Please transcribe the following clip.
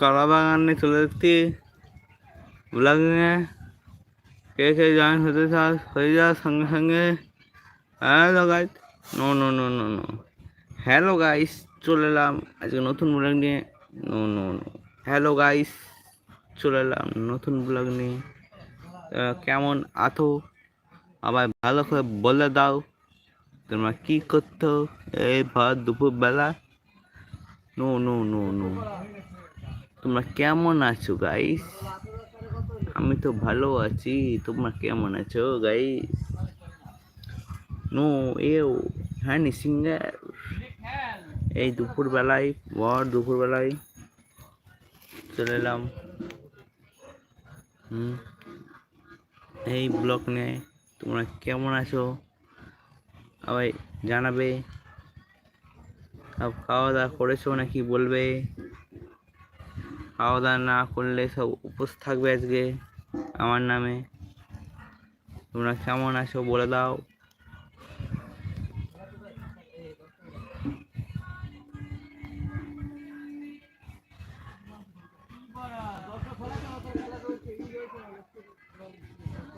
কলা বাগানে চলে যাচ্ছি ব্লগিংয়ে কে কে জয়েন হতে চাস হয়ে যাওয়ার সঙ্গে সঙ্গে hello guys no no no no no hello guys চলে এলাম। আজকে নতুন ব্লগ নিয়ে no no no hello guys চলে এলাম নতুন ব্লগ নিয়ে। কেমন আছো? আবার ভালো করে বলে দাও, তোমরা কি করছ? এই ভর দুপুরবেলা? নো নো নো নো তোমরা কেমন আছো গাইস আমি তো ভালো আছি। তোমরা কেমন আছো গাইস নো এও হ্যাঁ সিঙ্গার এই দুপুরবেলায় ভর দুপুরবেলায় চলে এলাম। হুম। এই ব্লগ নিয়ে তোমরা কেমন আছো? আবার জানাবে। খাওয়া দাওয়া করেছ নাকি বলবে? খাওয়া দাওয়া না করলে সব উপোস থাকবে আজকে আমার নামে। তোমরা কেমন আছো বলে দাও।